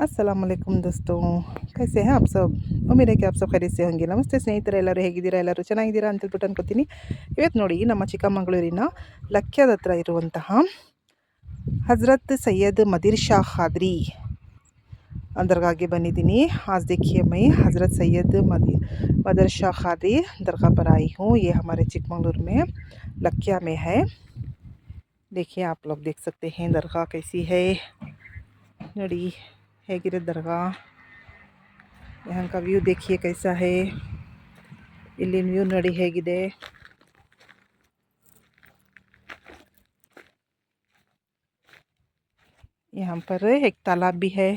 अस्सलाम वालेकुम दोस्तों कैसे हैं आप सब उम्मीद है कि आप सब खैरियत से होंगे ನಮಸ್ತೆ ಸ್ನೇಹಿತರೆ ಎಲ್ಲರೂ ಹೇಗಿದ್ದೀರಾ ಎಲ್ಲರೂ ಚೆನ್ನಾಗಿದ್ದೀರಾ ಅಂತ ಹೇಳ್ಬಿಟ್ಟು ಅನ್ಕೋತೀನಿ ಇವತ್ತು ನೋಡಿ ನಮ್ಮ ಚಿಕ್ಕಮಗಳೂರಿನ ಲಕ್ಯದ ಹತ್ರ ಇರುವಂತಹ ಹಜರತ್ ಸೈಯದ್ ಮದಿರ್ ಶಾ ಖಾದ್ರಿ दरगाह ಬಂದಿದ್ದೀನಿ आज देखिए मैं हज़रत सैयद मदी मदर शाह खादी दरगाह पर आई हूँ ये हमारे चिकमंगलूर में लक्या में है देखिए आप लोग देख सकते हैं दरगाह कैसी है नड़ी ಹೇಗಿದೆ ದರ್ಗಾ यहाँ का व्यू देखिए कैसा है इलिन व्यू नड़ी ಹೇಗಿದೆ यहाँ पर एक तालाब भी है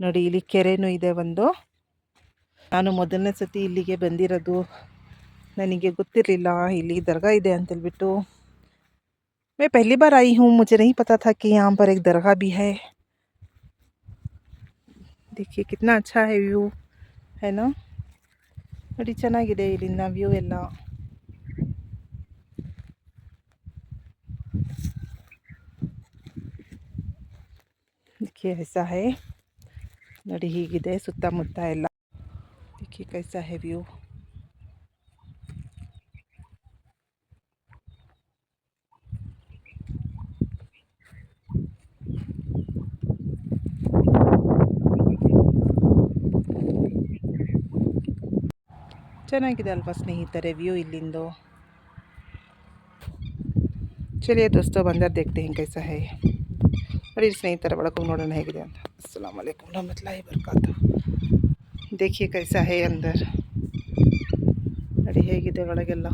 ನೋಡಿ ಇಲ್ಲಿ ಕೆರೆನೂ ಇದೆ ಒಂದು ನಾನು ಮೊದಲನೇ ಸತಿ ಇಲ್ಲಿಗೆ ಬಂದಿರೋದು ನನಗೆ ಗೊತ್ತಿರಲಿಲ್ಲ ಇಲ್ಲಿ दरगाह ಇದೆ ಅಂತೇಳ್ಬಿಟ್ಟು मैं पहली बार आई हूँ मुझे नहीं पता था कि यहाँ पर एक दरगाह भी है देखिए कितना अच्छा है व्यू है ना ನೋಡಿ ಚೆನ್ನಾಗಿದೆ ಇಲ್ಲಿಂದ ವ್ಯೂ ಎಲ್ಲ देखिए ऐसा है ನೋಡಿ ಹೀಗಿದೆ ಸುತ್ತಮುತ್ತ ಎಲ್ಲ देखिए कैसा है व्यू ಚೆನ್ನಾಗಿದೆ ಅಲ್ವಾ ಸ್ನೇಹಿತರೆ ವ್ಯೂ ಇಲ್ಲಿಂದು ಚಲಿಯೇ ದೋಸ್ತೋ ಬಂದರ್ देखते हैं कैसा है ನೋಡಿ ಸ್ನೇಹಿತರ ಒಳಗೆ ನೋಡೋಣ ಹೇಗಿದೆ ಅಂತ अस्सलाम वालेकुम रहमतुल्लाहि बरकातहू देखिए कैसा है अंदर ನೋಡಿ ಹೇಗಿದೆ ಒಳಗೆಲ್ಲ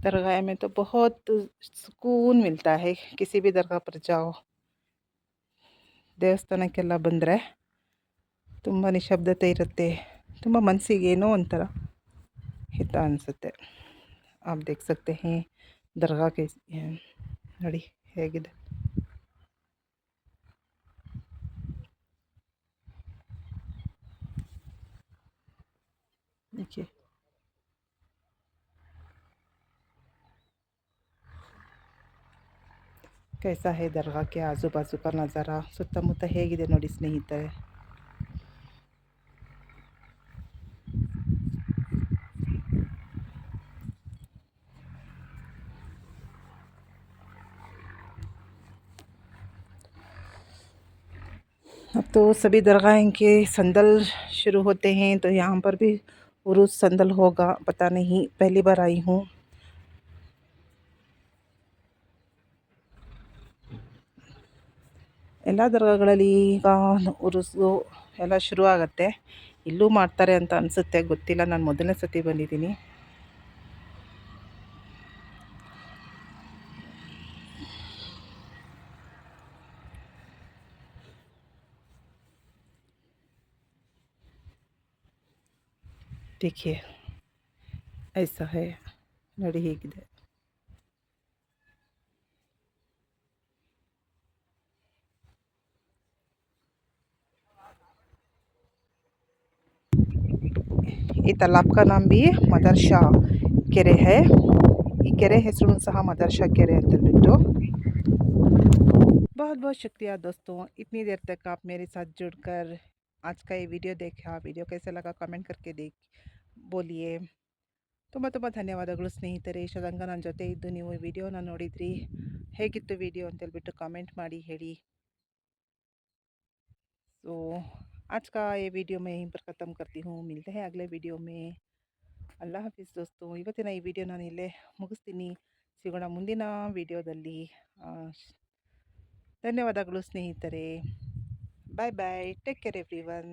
दरगाह में तो बहुत सुकून मिलता है किसी भी दरगाह पर जाओ ದೇವಸ್ಥಾನಕ್ಕೆಲ್ಲ ಬಂದರೆ ತುಂಬ ನಿಶಬ್ದತೆ ಇರುತ್ತೆ ತುಂಬ ಮನಸ್ಸಿಗೆ ಏನೋ ಒಂಥರ ಹಿತ ಅನಿಸುತ್ತೆ आप देख सकते हैं दरगाह के ನೋಡಿ ಹೇಗಿದೆ देखिए कैसा है दरगाह के आजू बाजू का नज़ारा ಸುತ್ತಮುತ್ತ ಹೇಗಿದೆ ನೋಡಿ ಸ್ನೇಹಿತರೆ अब तो सभी दरगाह के संदल शुरू होते हैं तो यहाँ पर भी उरूस संदल होगा पता नहीं पहली बार आई हूँ ಎಲ್ಲ ದರ್ಗಾಗಳಲ್ಲಿ ಈಗ ಉರುಸು ಎಲ್ಲ ಶುರು ಆಗುತ್ತೆ ಇಲ್ಲೂ ಮಾಡ್ತಾರೆ ಅಂತ ಅನಿಸುತ್ತೆ ಗೊತ್ತಿಲ್ಲ ನಾನು ಮೊದಲನೇ ಸತಿ ಬಂದಿದ್ದೀನಿ देखिए ऐसा है ನೋಡಿ ಹೇಗಿದೆ ये तालाब का नाम भी मदरशा केरे है केरे हूँ सह मदरशा केरे अंतु बहुत बहुत शुक्रिया दोस्तों इतनी देर तक आप मेरे साथ जुड़कर आज का ये वीडियो देखा वीडियो कैसे लगा कमेंट करके देख बोलिए तुम तुम धन्यवाद स्नितर इशदंग नन नहीं वीडियो ना नोड़ी हेगी वीडियो अंतु कमेंटी सो आज का ये वीडियो मैं यहीं पर ख़त्म करती हूँ मिलते हैं अगले वीडियो में ಅಲ್ಲ ಹಾಫೀಸ್ ದೋಸ್ತು ಇವತ್ತಿನ ಈ ವಿಡಿಯೋ ನಾನು ಇಲ್ಲೇ ಮುಗಿಸ್ತೀನಿ ಸಿಗೋಣ ಮುಂದಿನ ವಿಡಿಯೋದಲ್ಲಿ ಧನ್ಯವಾದಗಳು ಸ್ನೇಹಿತರೆ bye bye take care everyone